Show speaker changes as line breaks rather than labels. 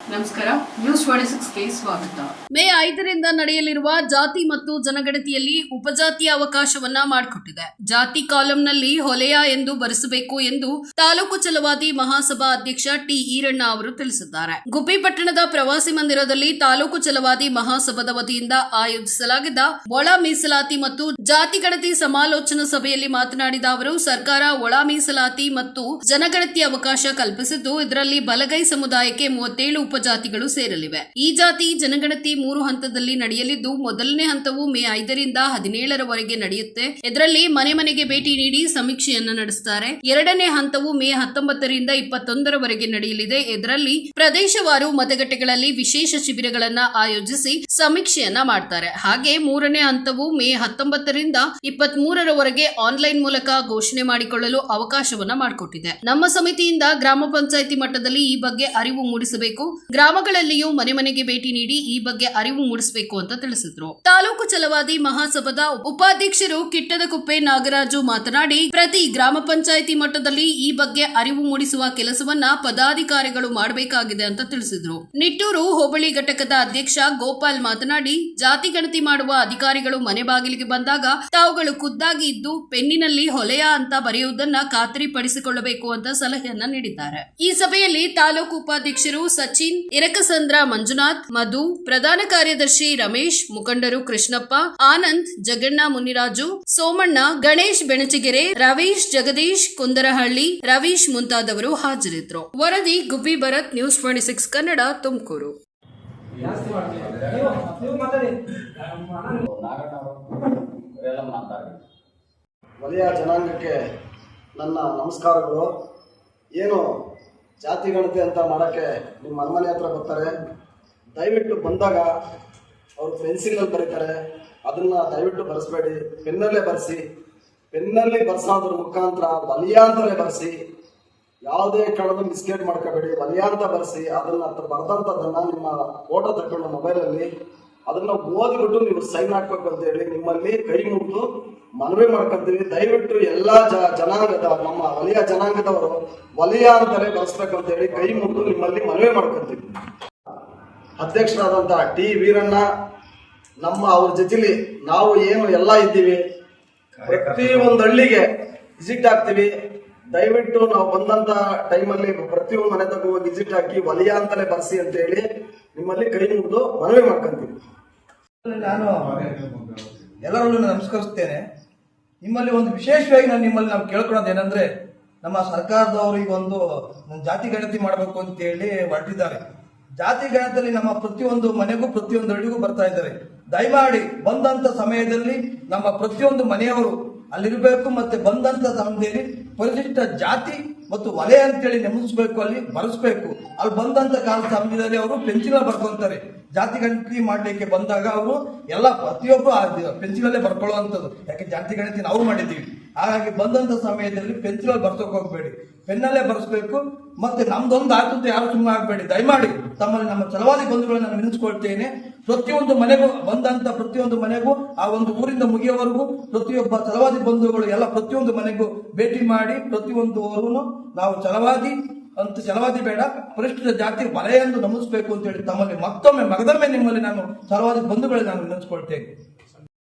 ನಮಸ್ಕಾರ ನ್ಯೂಸ್ ಸ್ವಾಗತ. ಮೇ ಐದರಿಂದ ನಡೆಯಲಿರುವ ಜಾತಿ ಮತ್ತು ಜನಗಣತಿಯಲ್ಲಿ ಉಪಜಾತಿ ಅವಕಾಶವನ್ನ ಮಾಡಿಕೊಟ್ಟಿದೆ. ಜಾತಿ ಕಾಲಂನಲ್ಲಿ ಹೊಲೆಯ ಎಂದು ಬರೆಸಬೇಕು ಎಂದು ತಾಲೂಕು ಚಲವಾದಿ ಮಹಾಸಭಾ ಅಧ್ಯಕ್ಷ ಟಿ ಈರಣ್ಣ ಅವರು ತಿಳಿಸಿದ್ದಾರೆ. ಗುಬ್ಬಿ ಪಟ್ಟಣದ ಪ್ರವಾಸಿ ಮಂದಿರದಲ್ಲಿ ತಾಲೂಕು ಚಲವಾದಿ ಮಹಾಸಭಾದ ವತಿಯಿಂದ ಆಯೋಜಿಸಲಾಗಿದ್ದ ಒಳ ಮೀಸಲಾತಿ ಮತ್ತು ಜಾತಿ ಗಣತಿ ಸಮಾಲೋಚನಾ ಸಭೆಯಲ್ಲಿ ಮಾತನಾಡಿದ ಅವರು, ಸರ್ಕಾರ ಒಳ ಮೀಸಲಾತಿ ಮತ್ತು ಜನಗಣತಿ ಅವಕಾಶ ಕಲ್ಪಿಸಿದ್ದು, ಇದರಲ್ಲಿ ಬಲಗೈ ಸಮುದಾಯಕ್ಕೆ ಮೂವತ್ತೇಳು ಉಪಜಾತಿಗಳು ಸೇರಲಿವೆ. ಈ ಜಾತಿ ಜನಗಣತಿ ಮೂರು ಹಂತದಲ್ಲಿ ನಡೆಯಲಿದ್ದು, ಮೊದಲನೇ ಹಂತವು ಮೇ ಐದರಿಂದ ಹದಿನೇಳರವರೆಗೆ ನಡೆಯುತ್ತೆ. ಇದರಲ್ಲಿ ಮನೆ ಮನೆಗೆ ಭೇಟಿ ನೀಡಿ ಸಮೀಕ್ಷೆಯನ್ನು ನಡೆಸುತ್ತಾರೆ ಎರಡನೇ ಹಂತವು ಮೇ ಹತ್ತೊಂಬತ್ತರಿಂದ ಇಪ್ಪತ್ತೊಂದರವರೆಗೆ ನಡೆಯಲಿದೆ. ಇದರಲ್ಲಿ ಪ್ರದೇಶವಾರು ಮತಗಟ್ಟೆಗಳಲ್ಲಿ ವಿಶೇಷ ಶಿಬಿರಗಳನ್ನ ಆಯೋಜಿಸಿ ಸಮೀಕ್ಷೆಯನ್ನ ಮಾಡ್ತಾರೆ. ಹಾಗೆ ಮೂರನೇ ಹಂತವು ಮೇ ಹತ್ತೊಂಬತ್ತರಿಂದ ಇಪ್ಪತ್ತ್ ಮೂರರವರೆಗೆ ಆನ್ಲೈನ್ ಮೂಲಕ ಘೋಷಣೆ ಮಾಡಿಕೊಳ್ಳಲು ಅವಕಾಶವನ್ನ ಮಾಡಿಕೊಟ್ಟಿದೆ. ನಮ್ಮ ಸಮಿತಿಯಿಂದ ಗ್ರಾಮ ಪಂಚಾಯಿತಿ ಮಟ್ಟದಲ್ಲಿ ಈ ಬಗ್ಗೆ ಅರಿವು ಮೂಡಿಸಬೇಕು. ಗ್ರಾಮಗಳಲ್ಲಿಯೂ ಮನೆ ಮನೆಗೆ ಭೇಟಿ ನೀಡಿ ಈ ಬಗ್ಗೆ ಅರಿವು ಮೂಡಿಸಬೇಕು ಅಂತ ತಿಳಿಸಿದ್ರು. ತಾಲೂಕು ಚಲವಾದಿ ಮಹಾಸಭಾದ ಉಪಾಧ್ಯಕ್ಷರು ಕಿಟ್ಟದಕುಪ್ಪೆ ನಾಗರಾಜು ಮಾತನಾಡಿ, ಪ್ರತಿ ಗ್ರಾಮ ಪಂಚಾಯಿತಿ ಮಟ್ಟದಲ್ಲಿ ಈ ಬಗ್ಗೆ ಅರಿವು ಮೂಡಿಸುವ ಕೆಲಸವನ್ನ ಪದಾಧಿಕಾರಿಗಳು ಮಾಡಬೇಕಾಗಿದೆ ಅಂತ ತಿಳಿಸಿದ್ರು. ನಿಟ್ಟೂರು ಹೋಬಳಿ ಘಟಕದ ಅಧ್ಯಕ್ಷ ಗೋಪಾಲ್ ಮಾತನಾಡಿ, ಜಾತಿ ಗಣತಿ ಮಾಡುವ ಅಧಿಕಾರಿಗಳು ಮನೆ ಬಾಗಿಲಿಗೆ ಬಂದಾಗ ತಾವುಗಳು ಖುದ್ದಾಗಿ ಇದ್ದು, ಪೆನ್ನಿನಲ್ಲಿ ಹೊಲೆಯ ಅಂತ ಬರೆಯುವುದನ್ನ ಖಾತರಿಪಡಿಸಿಕೊಳ್ಳಬೇಕು ಅಂತ ಸಲಹೆಯನ್ನ ನೀಡಿದ್ದಾರೆ. ಈ ಸಭೆಯಲ್ಲಿ ತಾಲೂಕು ಉಪಾಧ್ಯಕ್ಷರು ಸಚಿನ್ ಇರಕಸಂದ್ರ ಮಂಜುನಾಥ್ ಮಧು ಪ್ರಧಾನ ಕಾರ್ಯದರ್ಶಿ ರಮೇಶ್ ಮುಖಂಡರು ಕೃಷ್ಣಪ್ಪ ಆನಂದ್ ಜಗಣ್ಣ ಮುನಿರಾಜು ಸೋಮಣ್ಣ ಗಣೇಶ್ ಬೆಣಚಿಗೆರೆ ರವೀಶ್ ಜಗದೀಶ್ ಕುಂದರಹಳ್ಳಿ ರವೀಶ್ ಮುಂತಾದವರು ಹಾಜರಿದ್ರು ವರದಿ Gubbi Bharat news twenty six Kannada Tumakuru.
ವಲಯ ಜನಾಂಗಕ್ಕೆ ನನ್ನ ನಮಸ್ಕಾರಗಳು. ಏನು ಜಾತಿ ಗಣತಿ ಅಂತ ಮಾಡೋಕ್ಕೆ ನಿಮ್ಮ ಮನೆ ಹತ್ರ ಬರ್ತಾರೆ. ದಯವಿಟ್ಟು ಬಂದಾಗ ಅವರು ಪೆನ್ಸಿಲಲ್ಲಿ ಬರೀತಾರೆ. ಅದನ್ನು ದಯವಿಟ್ಟು ಬರೆಸ್ಬೇಡಿ. ಪೆನ್ನಲ್ಲೇ ಬರೆಸಿ. ಪೆನ್ನಲ್ಲಿ ಬರ್ಸೋದ್ರ ಮುಖಾಂತರ ವಲಯಾಂತರೇ ಬರೆಸಿ. ಯಾವುದೇ ಕಳೆದು ಮಿಸ್ಕೇಟ್ ಮಾಡ್ಕೋಬೇಡಿ. ವಲಯಾಂತ ಬರೆಸಿ. ಅದನ್ನು ಬರೆದಂಥದ್ದನ್ನು ನಿಮ್ಮ ಫೋಟೋ ತಗೊಂಡು ಮೊಬೈಲಲ್ಲಿ ಅದನ್ನ ಓದ್ಬಿಟ್ಟು ನೀವು ಸೈನ್ ಹಾಕ್ಬೇಕು ಅಂತ ಹೇಳಿ ನಿಮ್ಮಲ್ಲಿ ಕೈ ಮುಗಿದು ಮನವಿ ಮಾಡ್ಕೊಂತೀವಿ. ದಯವಿಟ್ಟು ಎಲ್ಲಾ ಜನಾಂಗದ, ನಮ್ಮ ವಲಯ ಜನಾಂಗದವರು ವಲಯ ಅಂತಾನೆ ಬಳಸ್ಬೇಕು ಅಂತ ಹೇಳಿ ಕೈ ಮುಗಿದು ನಿಮ್ಮಲ್ಲಿ ಮನವಿ ಮಾಡ್ಕೊಂತೀವಿ. ಅಧ್ಯಕ್ಷರಾದಂತಹ ಟಿ ವೀರಣ್ಣ, ನಮ್ಮ ಅವ್ರ ಜೊತೆಲಿ ನಾವು ಏನು ಎಲ್ಲ ಇದ್ದೀವಿ. ಪ್ರತಿ ಒಂದು ಹಳ್ಳಿಗೆ ವಿಸಿಟ್ ಆಗ್ತೀವಿ. ದಯವಿಟ್ಟು ನಾವು ಬಂದಂತ ಟೈಮಲ್ಲಿ ಪ್ರತಿಯೊಂದು ಮನೆ ತಗೋ ವಿಸಿಟ್ ಹಾಕಿ ವಲಯ ಅಂತಲೇ ಬರ್ಸಿ ಅಂತ ಹೇಳಿ ನಿಮ್ಮಲ್ಲಿ ಕೈ ಮುಗಿದು ಮನವಿ ಮಾಡ್ಕೊಂತೀವಿ.
ನಾನು ಎಲ್ಲರಲ್ಲೂ ನಮಸ್ಕರಿಸ್ತೇನೆ. ನಿಮ್ಮಲ್ಲಿ ಒಂದು ವಿಶೇಷವಾಗಿ ನಾನು ನಿಮ್ಮಲ್ಲಿ ನಾವು ಕೇಳ್ಕೊಳ್ಳೋದು ಏನಂದ್ರೆ ನಮ್ಮ ಸರ್ಕಾರದವರು ಈಗ ಒಂದು ಜಾತಿ ಗಣತಿ ಮಾಡಬೇಕು ಅಂತ ಹೇಳಿ ಹೊರಟಿದ್ದಾರೆ. ಜಾತಿ ಗಣತಿಯಲ್ಲಿ ನಮ್ಮ ಪ್ರತಿಯೊಂದು ಮನೆಗೂ ಪ್ರತಿಯೊಂದು ಹಳ್ಳಿಗೂ ಬರ್ತಾ ಇದ್ದಾರೆ. ದಯಮಾಡಿ ಬಂದಂತ ಸಮಯದಲ್ಲಿ ನಮ್ಮ ಪ್ರತಿಯೊಂದು ಮನೆಯವರು ಅಲ್ಲಿರಬೇಕು ಮತ್ತೆ ಬಂದಂತ ಸಮಯದಲ್ಲಿ ಪರಿಶಿಷ್ಟ ಜಾತಿ ಮತ್ತು ವಲಯ ಅಂತೇಳಿ ನೆಮ್ಮದಿಸ್ಬೇಕು ಅಲ್ಲಿ ಬರೆಸ್ಬೇಕು ಅಲ್ಲಿ ಬಂದಂತ ಕಾಲ ಸಮಯದಲ್ಲಿ ಅವರು ಪೆನ್ಸಿಲ್ ಬರ್ಕೊಂತಾರೆ. ಜಾತಿ ಗಣತಿ ಮಾಡ್ಲಿಕ್ಕೆ ಬಂದಾಗ ಅವರು ಎಲ್ಲ ಪ್ರತಿಯೊಬ್ಬರು ಪೆನ್ಸಿಲಲ್ಲೇ ಬರ್ಕೊಳ್ಳುವಂಥದ್ದು. ಯಾಕೆ ಜಾತಿ ಗಣತಿ ನಾವು ಮಾಡಿದ್ದೀವಿ. ಹಾಗಾಗಿ ಬಂದಂತ ಸಮಯದಲ್ಲಿ ಪೆನ್ಸಿಲಲ್ಲಿ ಬರ್ಸೋಕೆ ಹೋಗ್ಬೇಡಿ. ಪೆನ್ನಲ್ಲೇ ಬರೆಸ್ಬೇಕು. ಮತ್ತೆ ನಮ್ದೊಂದು ಆಯ್ತು ಯಾರು ಸುಮ್ಮನೆ ಆಗ್ಬೇಡಿ. ದಯಮಾಡಿ ತಮ್ಮಲ್ಲಿ ನಮ್ಮ ಚಲವಾದಿ ಬಂಧುಗಳನ್ನ ನಾನು ವಿನಿಸ್ಕೊಳ್ತೇನೆ ಪ್ರತಿಯೊಂದು ಮನೆಗೂ ಬಂದಂತ ಪ್ರತಿಯೊಂದು ಮನೆಗೂ, ಆ ಒಂದು ಊರಿಂದ ಮುಗಿಯವರೆಗೂ ಪ್ರತಿಯೊಬ್ಬ ಚಲವಾದಿ ಬಂಧುಗಳು ಎಲ್ಲ ಪ್ರತಿಯೊಂದು ಮನೆಗೂ ಭೇಟಿ ಮಾಡಿ, ಪ್ರತಿಯೊಂದು ನಾವು ಚಲವಾದಿ ಅಂತ ಚಲವಾದಿ ಬೇಡ ಪರಿಶಿಷ್ಟ ಜಾತಿ ವಲಯ ಎಂದು ನಮಿಸಬೇಕು ಅಂತ ಹೇಳಿ ತಮ್ಮಲ್ಲಿ ಮತ್ತೊಮ್ಮೆ ಮಗದೊಮ್ಮೆ ನಿಮ್ಮಲ್ಲಿ ನಾನು ಚಲವಾದಿ ಬಂಧುಗಳೇ ನಾನು ವಿನಿಸ್ಕೊಳ್ತೇನೆ